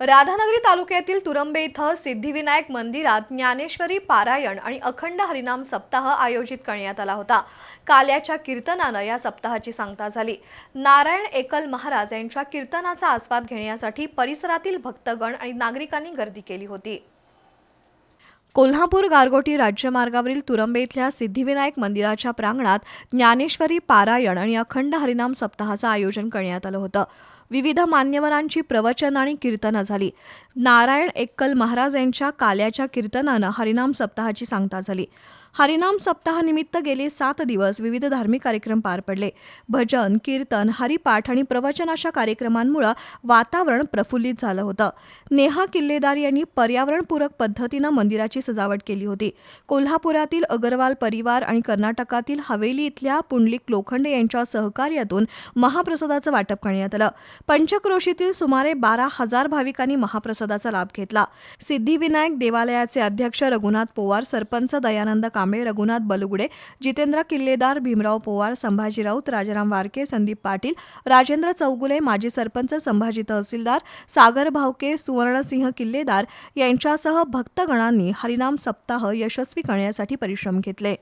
राधानगरी तालुक्यातील तुरंबे इथं सिद्धिविनायक मंदिरात ज्ञानेश्वरी पारायण आणि अखंड हरिनाम सप्ताह आयोजित करण्यात आला होता. काल्याच्या कीर्तनानं या सप्ताहाची सांगता झाली. नारायण एकल महाराज यांच्या कीर्तनाचा आस्वाद घेण्यासाठी परिसरातील भक्तगण आणि नागरिकांनी गर्दी केली होती. कोल्हापूर गारगोटी राज्यमार्गावरील तुरंबे इथल्या सिद्धिविनायक मंदिराच्या प्रांगणात ज्ञानेश्वरी पारायण आणि अखंड हरिनाम सप्ताहाचं आयोजन करण्यात आलं होतं. विविध मान्यवरांची प्रवचन आणि कीर्तनं झाली. नारायण एक्कल महाराज यांच्या काल्याच्या कीर्तनानं हरिनाम सप्ताहाची सांगता झाली. हरिनाम सप्ताहानिमित्त गेले सात दिवस विविध धार्मिक कार्यक्रम पार पडले. भजन कीर्तन हरिपाठ आणि प्रवचन अशा कार्यक्रमांमुळं वातावरण प्रफुल्लित झालं होतं. नेहा किल्लेदार यांनी पर्यावरणपूरक पद्धतीनं मंदिराची सजावट केली होती. कोल्हापुरातील अगरवाल परिवार आणि कर्नाटकातील हवेली इथल्या पुंडलिक लोखंडे यांच्या सहकार्यातून महाप्रसादाचं वाटप करण्यात आलं. पंचक्रोशीतील सुमारे बारा हजार भाविकांनी महाप्रसादाचा लाभ घेतला. सिद्धिविनायक देवालयाचे अध्यक्ष रघुनाथ पोवार सरपंच दयानंद कांबळे रघुनाथ बलुगडे जितेंद्र किल्लेदार भीमराव पोवार संभाजी राऊत राजाराम वारके संदीप पाटील राजेंद्र चौगुले माजी सरपंच संभाजी तहसीलदार सागर भावके सुवर्णसिंह किल्लेदार यांच्यासह भक्तगणांनी हरिनाम सप्ताह यशस्वी करण्यासाठी परिश्रम घेतले.